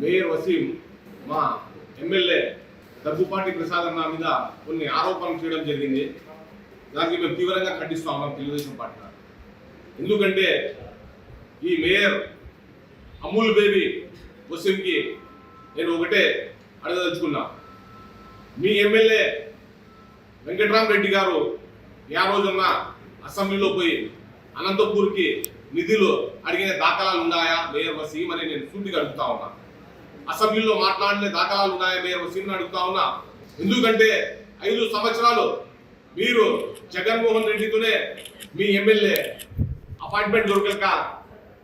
Mayor Waseem మా MLA Daggubati Prasad అన్న మీద కొన్ని ఆరోపణలు చేయడం జరిగింది. దానికి మేము తీవ్రంగా ఖండిస్తా ఉన్నాం తెలుగుదేశం పార్టీ ఎందుకంటే ఈ మేయర్ అమూల్ బేబీ వసీంకి నేను ఒకటే అడగదలుచుకున్నా. మీ ఎమ్మెల్యే వెంకట్రామరెడ్డి గారు ఆ రోజున్న అసెంబ్లీలో పోయి అనంతపూర్కి నిధులు అడిగిన దాఖలాలు ఉన్నాయా? మేయర్ వసీం అని నేను సూటిగా అడుగుతా ఉన్నా. అసెంబ్లీలో మాట్లాడిన దాఖలాలు ఉన్నాయా మేయర్ వసీం అడుగుతా ఉన్నా. ఎందుకంటే ఐదు సంవత్సరాలు మీరు జగన్మోహన్ రెడ్డితోనే మీ ఎమ్మెల్యే అపాయింట్మెంట్ దొరకక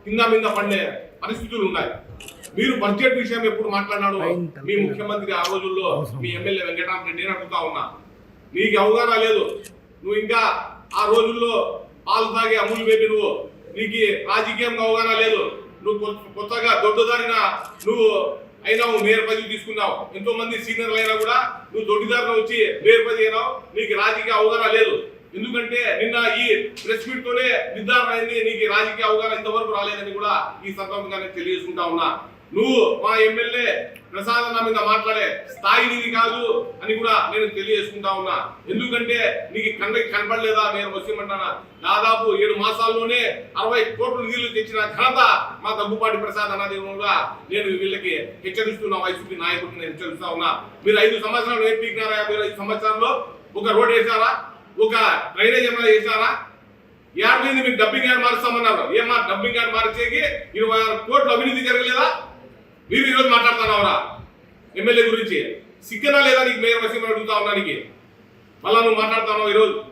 కింద మీద పడే పరిస్థితులు ఉన్నాయి. మీరు బడ్జెట్ విషయం ఎప్పుడు మాట్లాడినాడు? మీ ముఖ్యమంత్రి ఆ రోజుల్లో మీ ఎమ్మెల్యే వెంకటరామరెడ్డి అని అడుగుతా ఉన్నా. నీకు అవగాహన లేదు. నువ్వు ఇంకా ఆ రోజుల్లో పాలు తాగే అమూల్ బేబీ నువ్వు. నీకు రాజకీయంగా అవగాహన లేదు. నువ్వు కొత్త- కొత్తగా దొడ్డుదారిన నువ్వు అయినా మేయర్ పదవి తీసుకున్నావు. ఎంతో మంది సీనియర్లు అయినా కూడా నువ్వు దొడ్డిదారిన వచ్చి మేయర్ పదవి అయినావు. నీకు రాజకీయ అవగాహన లేదు. ఎందుకంటే నిన్న ఈ ప్రెస్ మీట్ తోనే నిర్ధారణ అయింది. నీకు రాజకీయ అవగాహన ఇంతవరకు రాలేదని కూడా ఈ సందర్భంగా తెలియజేసుకుంటా ఉన్నా. నువ్వు మా ఎమ్మెల్యే ప్రసాద్ నా మీద మాట్లాడే స్థాయి నీది కాదు అని కూడా నేను తెలియజేసుకుంటా ఉన్నా. ఎందుకంటే నీకు కండకి కనపడలేదా నేను వచ్చేయమంటానా దాదాపు ఏడు మాసాల్లోనే అరవై కోట్ల నిధులు తెచ్చిన ఘనత మా దగ్గుపాటి ప్రసాద్ అన్నదేవుగా కూడా నేను వీళ్ళకి హెచ్చరిస్తున్నా వైసీపీ నాయకుడిని నేను హెచ్చరిస్తా ఉన్నా. మీరు ఐదు సంవత్సరాలు ఏం పీకినారా మీరు ఐదు సంవత్సరాల్లో ఒక రోడ్ వేసారా ఒక డ్రైనేజ్ ఏమైనా వేసారా ఏడాది మీకు డబ్బింగ్ యాడ్ మారుస్తామన్నారు. ఏమా డబ్బింగ్ యాడ్ మార్చేకి ఇరవై ఆరు కోట్లు అవినీతి జరగలేదా? మీరు ఈరోజు మాట్లాడుతున్నావరా ఎమ్మెల్యే గురించి. సిగ్గనా లేదా నీకు మేయర్ వసీం అడుగుతా ఉన్నా నీకు మళ్ళా నువ్వు మాట్లాడుతున్నావు ఈరోజు.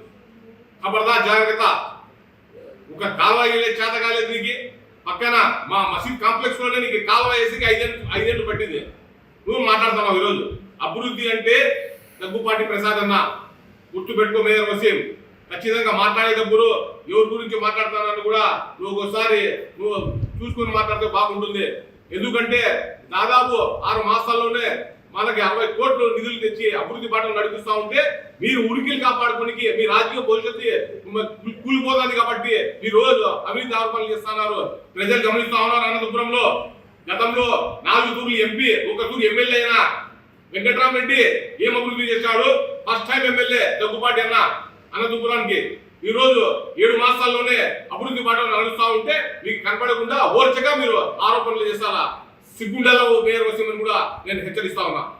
ఖబర్దా జాగ్రత్త. ఒక కాలువ చేత కాలేదు నీకు. పక్కన మా మసీద్ కాంప్లెక్స్లోనే నీకు కాలువ వేసి ఐదేళ్ళు ఐదేళ్ళు పట్టింది. నువ్వు మాట్లాడుతున్నావు ఈరోజు. అభివృద్ధి అంటే దగ్గుపాటి ప్రసాద్ అన్న. గుర్తుపెట్టుకో మేయర్ వసీం. ఖచ్చితంగా మాట్లాడేటప్పుడు ఎవరి గురించి మాట్లాడుతున్నానని కూడా నువ్వు ఒకసారి నువ్వు చూసుకొని మాట్లాడితే బాగుంటుంది. ఎందుకంటే దాదాపు ఆరు మాసాల్లోనే మనకి అరవై కోట్లు నిధులు తెచ్చి అభివృద్ధి బాటలు నడిపిస్తా ఉంటే మీరు ఉరికిలు కాపాడుకోనికి మీ రాజకీయ భవిష్యత్తు కూలిపోతుంది కాబట్టి ఈ రోజు అవినీతి ఆరోపణలు చేస్తున్నారు. ప్రజలు గమనిస్తా ఉన్నారు అనంతపురంలో. గతంలో నాలుగు తూర్లు ఎంపీ ఒక తూరు ఎమ్మెల్యే అయినా వెంకట్రామరెడ్డి ఏం అభివృద్ధి చేశాడు? ఫస్ట్ టైం ఎమ్మెల్యే దగ్గుబాటు అన్న అనంతపురానికి. ఈరోజు ఏడు మాసాల్లోనే అభివృద్ధి బాటలు నడుస్తూ ఉంటే మీకు కనపడకుండా ఓర్చగా మీరు ఆరోపణలు చేస్తారా? సిగ్గుండలో మేయర్ వసీమని కూడా నేను హెచ్చరిస్తా ఉన్నా.